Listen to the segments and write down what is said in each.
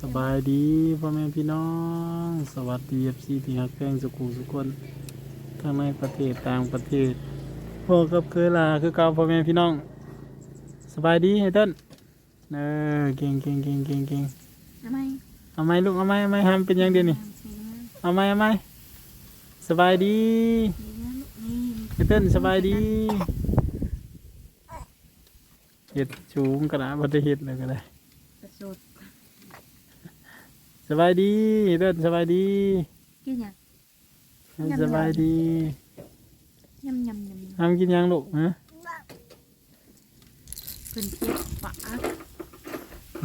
สบายดีพ่อแม่พี่น้อง สวัสดีเอฟซีที่ฮักแพงสุขุสุกคนทั้งในประเทศต่างประเทศพ่อกับเคยลาคือเก่าพ่อแม่พี่น้อง สบายดีไอ้ต้นเออเก่งเก่งเก่งเก่งเก่งทำไมเอาไหมลูกเอาไหมเอาไหมทำเป็นยังเดียวนี่เอาไหมเอาไหมสบายดีไอ้ต้นสบายดีเห็ดสูงกระดาษบัตรเห็ดเลยก็ได้กระสด สบายดีเดินสบายดีกินหยังสบายดียำยำยำยทำกินยังลูกฮะำเพิ่นเจ็บปาก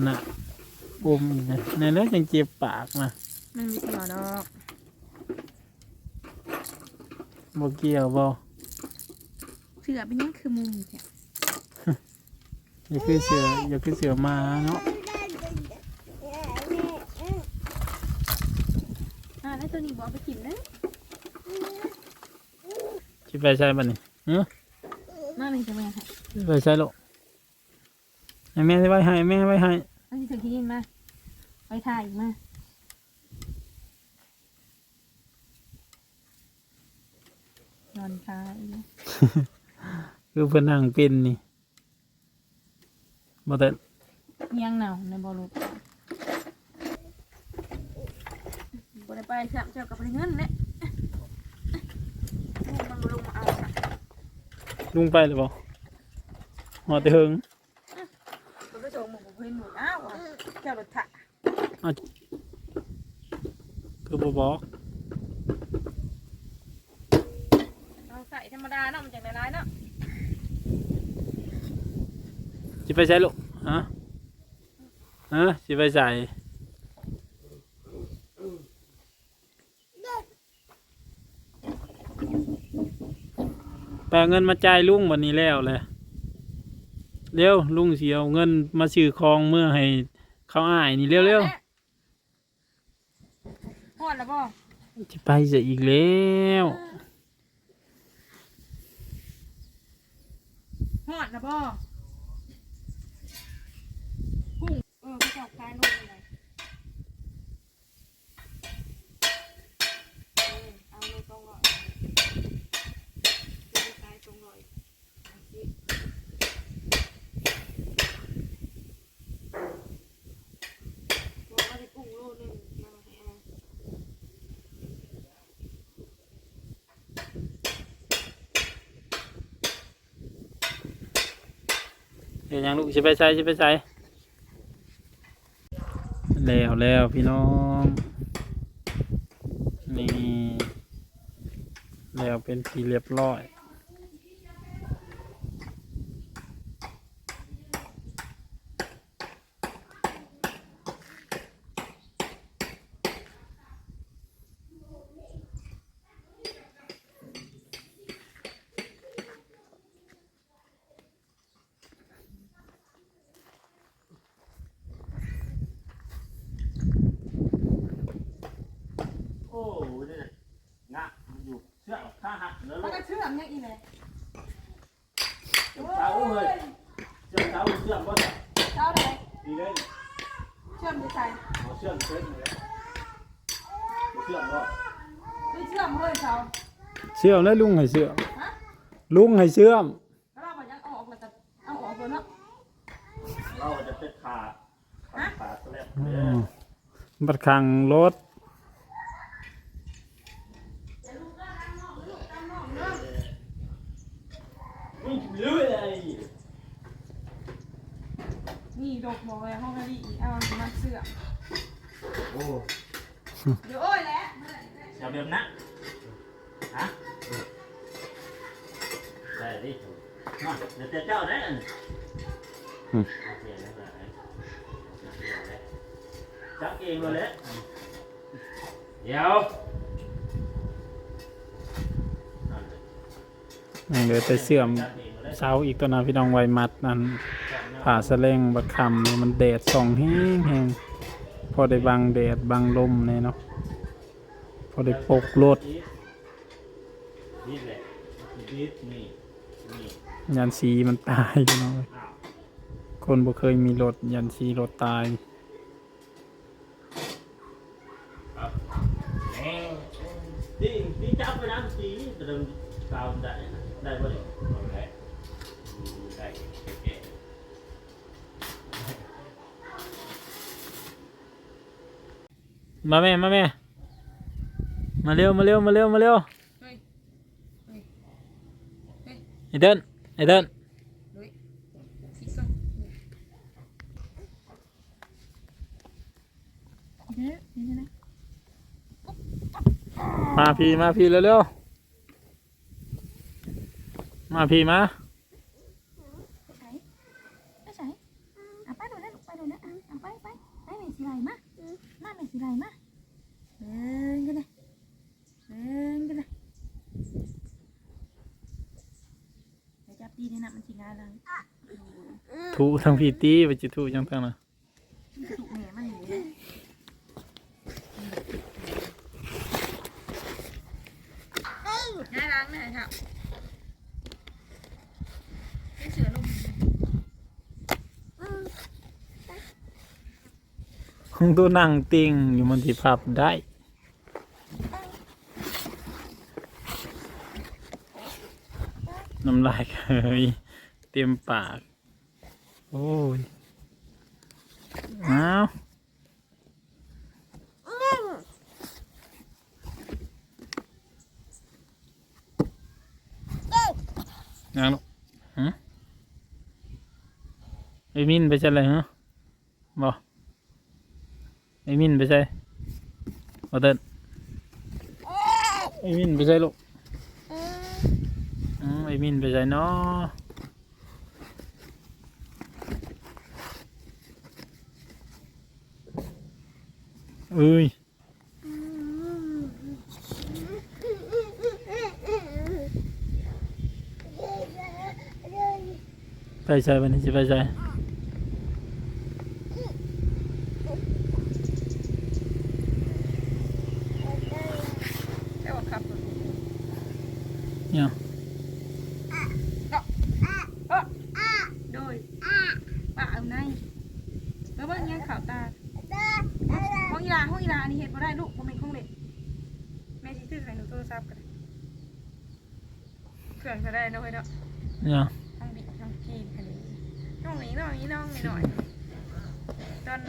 น่ะอมอีกนะในนั้นยังเจ็บปากนะมันมีเกี่ยวดอกบ่เกี่ยวบ่เสือเป็นหยังคือมุมแท้อย่าคือเสืออย่าคือเสือมาเนาะ อ่าแล้ว ตัวนี้บอกไปกินเลยสิไปใช้บัดนี้ฮะมาเป็นจะมาให้สิไปใช้ลูกให้แม่สิไว้ให้แม่ไว้ให้เอาที่ถึงที่นี่มาไปถ่ายอีกมานอนตายอีกแล้วคือเพิ่นนั่งเป็นนี่บ่แต่เมียงหนาวในบอลูกบ่ ได้ไปสับเจ้ากับไปเงินเนี่ยมันบ่ลงมาเอาอะลุงไปหรือบ่หอดแต่เฮิงมันก็โจมหมูเพิ่นหมูอ้าวอะเจ้ารถถักคือบ่บอกเราใส่ธรรมดาเนาะมันจากในร้ายเนาะสิไปใช้ลูกฮะฮะสิไปใส่ แปลเงินมาจ่ายลุงวันนี้แล้วเลยเร็วลุงเสียเอาเงินมาซื้อของเมื่อให้เขาอ้ายนี่เร็วเร็วหอดแล้วบ่ๆจะไปจะอีกแล้วหอดแล้วบ่กุ้งเออพี่เจ้าคลายลงเลยเออเอาเลยตรงหน่อยจะได้คลายตรงหน่อยเอาสิบอกว่าได้กุ้งโลนึงมาให้เอา เดี๋ยวยังลูกจะไปใช้จะไปใช้แล้วแล้วพี่น้อง นี่ แล้วเป็นที่เรียบร้อย โอ้ยนี่งะมันอยู่เชือกข้าหักแล้วมัลูนกก็เชื่อมยังอีเลยเชือกเท้าเลยเชือกเท้าเชือกว่าจะเจ้าไหนดีเลย เชื่อมดีใส่เอาเชือกเส้นเลยเชือกว่าไม่เชื่อมเฮ้ยเจ้าเชื่อมแล้วลุงให้เชื่อมฮะลุงให้เชื่อม แล้วเราบอกยังเอาออกแล้วจะเอาออกเลยเนาะเราจะเป็นขาขาขาสแลบอืมบัดขังรถ วิ่งเรื่อยเลย นี่ดก บอกเลยห้องนาดีเอามาเชื่อมโอ้เดี๋ยวโอ้ยแหละจะเบียบนะฮะได้ดิมาเดี๋ยวเจ้าได้จับเองเลยเดี๋ยวยังเหลือแต่เชื่อมเสาอีกตัวนะพี่น้องไวมัดนั่น ผ่าสะเลงบัดคำนี่มันแดดส่องแห้งแห้งพอได้บังแดดบังลมเนี่ยเนาะพอได้ปกรถนี่แหละนี่นี่ยันสีมันตายพี่น้องเอ้ยคนบ่เคยมีรถยันสีรถตาย น จะเดินกาวได้ได้บ่ดิ เอาละได้แก่ มาแม่มาแม่มาเร็วมาเร็วมาเร็วมาเร็วไอเดินไอเดินมาพี่มาพี่เร็วเร็วมาพี่มา ไปใส่ไปใส่อะไปดูนะลูกไปดูนะอะอะไปไปไปแม่สีไหลมามาแม่สีไหลมาเดินกันเลยเดินกันเลยเดี๋ยวจับดีนี่นะมันสีงานเลย ถูทางพี่ตีไปจิถูยังทางน่ะถูกแม่มันอยู่เลยน่ารักนะครับไม่เสือลมของตัวนั่งติงอยู่มันที่พับได้น้ำลายเคยเต็มปาก โอ้ยอ้าวยังลูกฮะไอ้มินไปใช่เลยฮะบอไอ้มินไปใช่บอเตินไอ้มินไปใช่ลูกอืมไอ้มินไปใช่เนาะ เอ้ยไปใช่วันนี้จะไปใช่ แต่ว่าขับรถ เนี่ย โดยป่าเอาในแล้วว่ายังข่าวตา ห้องอีลาห้องอีลานี่เห็นบ่ได้ลูกผมเป็นของเด็กแม่ชี้ซื้อให้หนูโทรศัพท์กันเครื่องจะได้เนาะเว้ยเนาะเนี่ยห้องนี้ห้องจีนอันนี้น้องนี้น้องนี้น้องหน่อยๆตอน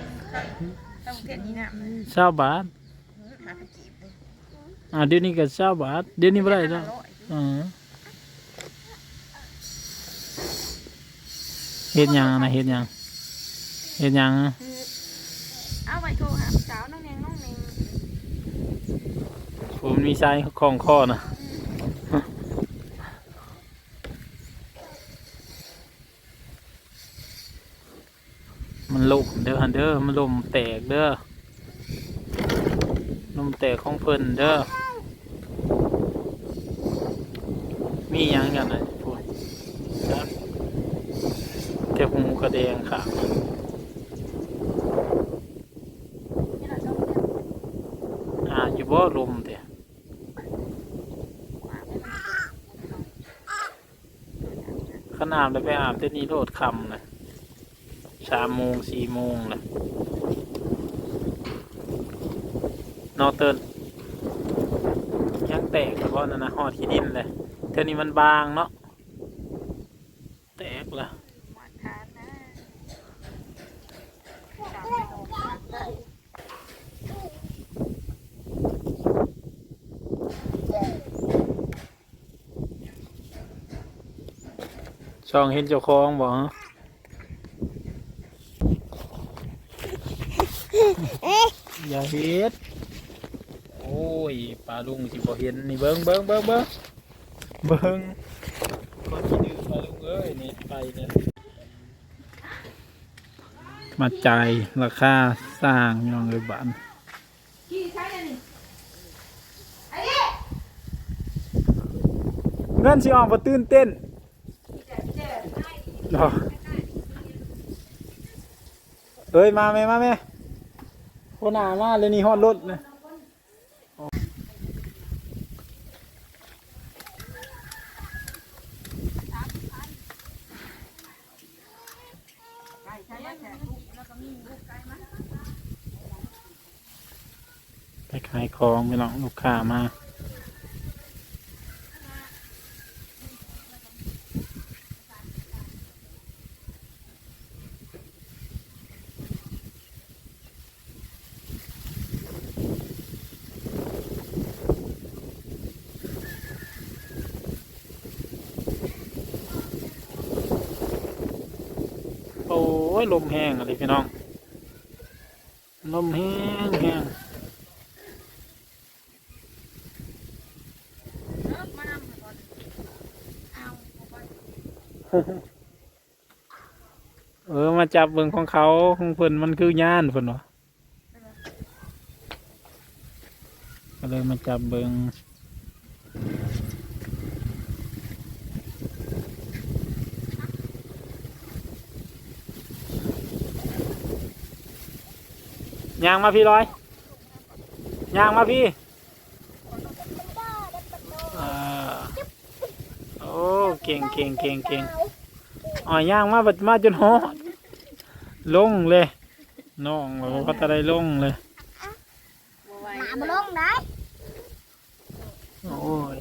ต้องเทียนนี้นะเช้าบาทหาไปจีบเลยอ่าเดี๋ยวนี้ก็เช้าบาทเดี๋ยวนี้ไม่ได้แล้วห้าร้อยอ่าเฮ็ดหยังนะเฮ็ดหยังเฮ็ดหยังอะ เอาไปโทรหาสาวน้องแนงน้องแนงผมมีสายของข้อนะมันล่มเด้อฮันเด้อมันล่มแตกเด้อลมแตกของเพิ่นเด้อมีหยังกันนะพูดครับเก็บหูกระแดงค่ะ นี่เราชอบเรียน อ่าอยู่ บ่ลมเด้ขนาดเลยไปอาบเท่านี้โลดคำนะสามโมงสี่โมงนะนอเตินยังแตกกับว่านั่นนะหอที่ดินเลยเท่านี้มันบางเนาะแตกละ หวานทานนะ ช่องเห็นเจ้าของบ่ฮะอย่าเฮ็ด โอ้ยปลาลุงสิบ่เห็นนี่เบิ่งเบิ่งเบิ่งเบิ่งเบิ่งคนที่ดื้อปลาลุงเอ้ยนี่ไปเนี่ยมาจ่ายราคาสร้างพี่น้องเอ้ยบ้านกี่ใช่เลยนี่ไอ้เงินสิออกบ่ตื่นเต้นเจ็บเจ็บ เอ้ยมาแม่มาแม่โคหนามาเลยนี่ฮอดรถเลยไก่ใช่ไหมแขกลูกแล้วก็มีลูกไก่มาไปขายของไปลองลูกค้ามา เย ลมแห้งอะไรพี่น้องลมแห้งแห้งเลิกมานำก่อนเอาเอาไปเออมาจับเบิ่งของเขาของเพิ่นมันคือย่านเพิ่นวะก็เลยมาจับเบิ่ง ยางมาพี่ร้อยยางมาพี่อ่าโอ้เก่งเก่งเก่งเก่งอ๋อย่างมาบัดมาจนหอดลงเลยน้องบอกว่าจะได้ลงเลยบ่ไหวหมามาลงได้โอ้ย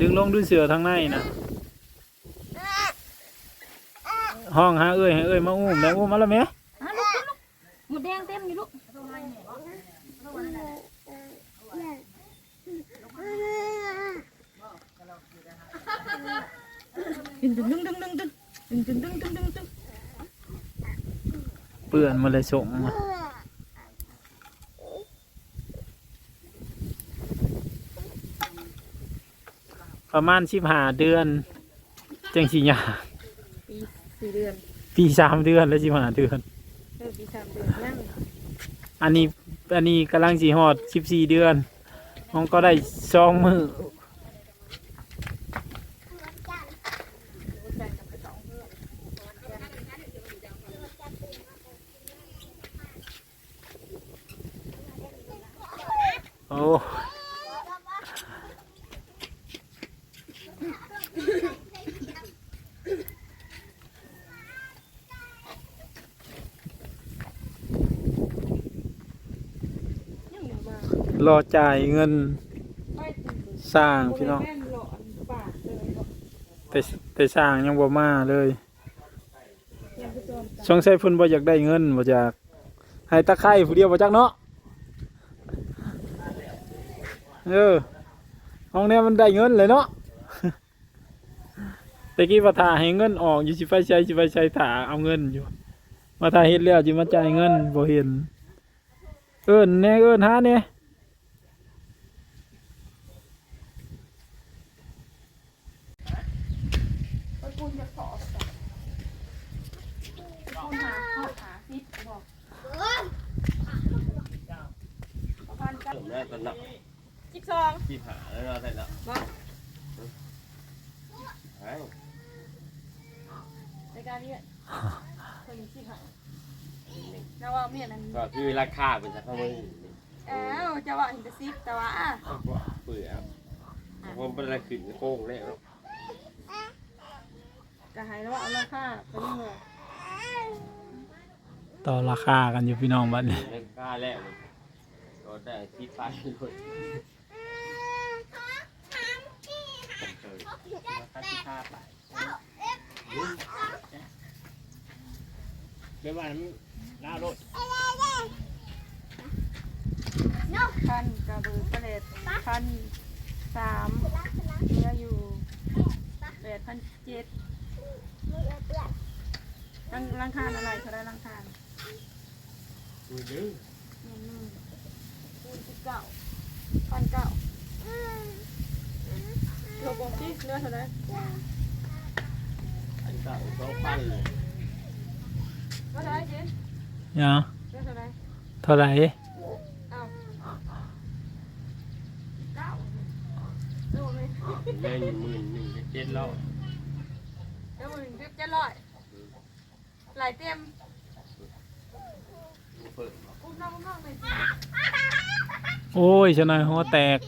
ดึงลงด้วยเสือทางในนะห้องหาเอ้ยให้เอ้ยมาอุ้มแล้วอุ้มมาแล้วไหม อะลุกขึ้นลุกหม ดแดงเต็มอยู่ลูกดึงดึงดึงดึงดึงดึงดึงดึงดึงดึงดึงดึงเปื่อนมาเลยส่งมาประมาณสิบห้าเดือน จังสิยาปีสี่เดือน ปีสามเดือนแล้วสิบห้าเดือน อีกสามเดือนยังอันนี้อันนี้กำลังสีหอดสิบสี่เดือนมันก็ได้สองมือโอ้ รอจ่ายเงินสร้างพี่น้อง แต่แต่สร้างยังบ่มาเลยสงสัยเพิ่นบ่อยากได้เงินบ่อยากให้ตะไคร้ผู้เดียวบ่จักเนาะเออห้องเนี้ยมันได้เงินเลยเนาะตะกี้ว่าถ้าให้เงินออกอยู่สิไปใช้สิไปใช้ถ้าเอาเงินอยู่ มาถ้าเฮ็ดแล้วสิมาจ่ายเงินบ่เห็น เอิ้นแน่เอิ้นหาแหน่ ไปปูนจะขอปูนหาข้อหาซิปบอกประมาณกัน ผมได้ ตอนนับสิบสองที่หาแล้วเราได้ละบอกไอ้ในการนี้คนนี้สิบห้าแล้วว่าเมียนั้นก็คือราคาเป็นสักเท่าไหร่เอ้าจะว่าเห็นแต่ซิปแต่ว่าอะเปลือกผมเป็นอะไรขึ้นโค้งแล้วก็หายแล้วว่าเอาราคาไปนี่เลยต่อราคากันอยู่พี่น้องบัดนี้ราคาแล้ว ก็ได้ที่ไปเลยเดี๋ยววันหน้ารถพันกระเบือเปรตพันสามเหลืออยู่แปดพันเจ็ดรังรังคาญอะไรเขาได้รังคาญดูดิหนึ่งหนึ่งคูณสิบ เก้าพันเก้าโลบงที่เนื้อเท่าไหร่อันเก่าสองพันเลยเท่าไหร่เจนเนาะเนื้อเท่าไหร่เท่าไหร่เอ้าเก้าดูไหมเงินหมื่นหนึ่งเจ็ดร้อยเดี๋ยวมึงเรียบเจ็ดร้อยหลายเต็ม เปิด อุ้มน้องอุ้มน้องเลยสิ โอ้ยชนะหัวแตก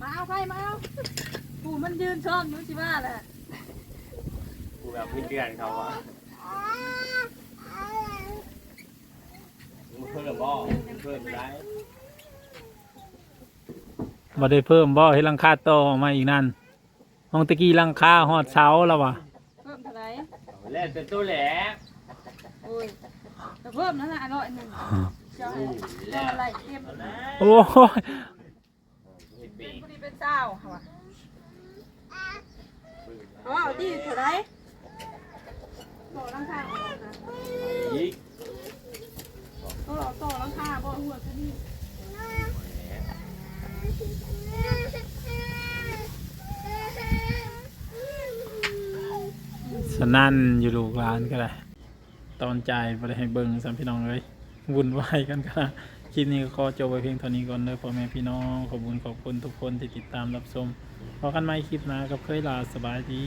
มาเอาไปมาเอาปู่มันยืนชอบอยู่สิว่าแหละกูแบบมีเดือนเขาอะมึงเพิ่มบ่มึงเพิ่มได้บ่ได้เพิ่มบ่ให้รังคาต่อมาอีกนั่นห้องตะกี้รังคาฮอดเสาแล้ววะเพิ่มเท่าไหร่แล้วแต่ตัวแหลมโอ้ยแต่ เพิ่มนั่นแหละอร่อยหนึ่งเจ้าให้เจ้าอะไรเต็มโอ้ยเห็ดเบเป็นรกพอดีเป็นเจ้าค่ะว่ะปืนไรเอาเอาที่เท่าไรต่อรังคาออกนะอีกต่อต่อรังคาบ่หัวจะนี่สนั่นอยู่ลูกหลานก็ได้ ตอนจ่ายบ่ได้ให้เบิ่งสามพี่น้องเลยวุ่นวายกันค่ะคลิปนี้ก็ขอจบไว้เพียงเท่านี้ก่อนเลยพ่อแม่พี่น้องขอบคุณขอบคุณทุกคนที่ติดตามรับชมพบกันใหม่คลิปหน้ากับเคยลาสบายดี